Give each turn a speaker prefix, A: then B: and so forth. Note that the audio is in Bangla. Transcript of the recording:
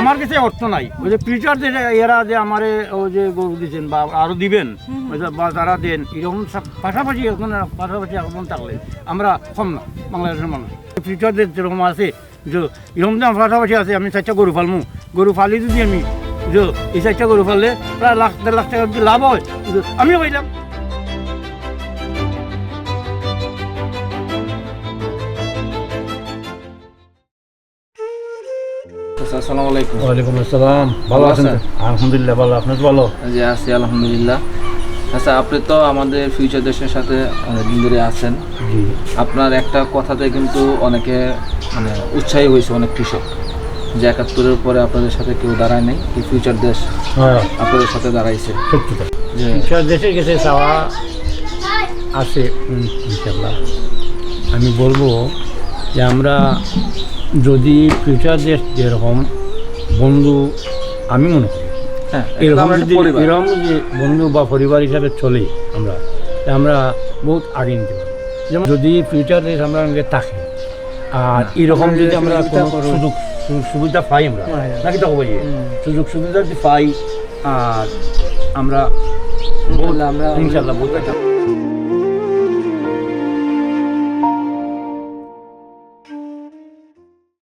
A: আমার কাছে অর্থ নাই। ওই যে প্রিচার যে এরা যে আমারে ওই যে গরু দিচ্ছেন বা আরও দিবেন বা তারা দেন, এরকম পাশাপাশি এখন পাশাপাশি এখন থাকলে আমরা কম না, বাংলাদেশের মানুষ। প্রিচারদের যেরকম আছে, যে এরকম যে পাশাপাশি আছে, আমি চারটা গরু ফালমু। গরু ফালি যদি আমি, যে এই চারটা গরু ফাললে প্রায় লাখ, দেড় লাখ টাকা যদি লাভ হয় আমিও পাইলাম
B: আসসালামু আলাইকুম।
A: ওয়ালাইকুম আসসালাম।
B: ভালো আছেন?
A: আলহামদুলিল্লাহ ভালো। আপনার ভালো?
B: জি আছি আলহামদুলিল্লাহ। আচ্ছা আপনি তো আমাদের ফিউচার দেশের সাথে অনেকদিন ধরে আছেন। আপনার একটা কথাতে কিন্তু অনেকে মানে উৎসাহী হয়েছে অনেক কৃষক। যে একাত্তরের পরে আপনাদের সাথে কেউ দাঁড়ায় নাই এই ফিউচার দেশ
A: হ্যাঁ।
B: আপনাদের সাথে দাঁড়াইছে।
A: সত্যি তাই
B: যে
A: ঈশ্বর দেশে গেছে চাওয়া আছে ইনশাল্লাহ আমি বলব যে আমরা যদি ফিউচার দেশ যেরকম বন্ধু আমি মনে করি
B: হ্যাঁ
A: এরকম যদি এরকম যদি বন্ধু বা পরিবার হিসাবে চলে আমরা আমরা বহুত আগে নিতে পারি। যেমন যদি ফিউচার দেশ আমরা থাকে আর এরকম যদি আমরা কোনো সুযোগ সুবিধা পাই আমরা নাকি তো বলি সুযোগ সুবিধা যদি পাই আর আমরা
B: ইনশাল্লাহ আমরা
A: ইনশাল্লাহ বহুত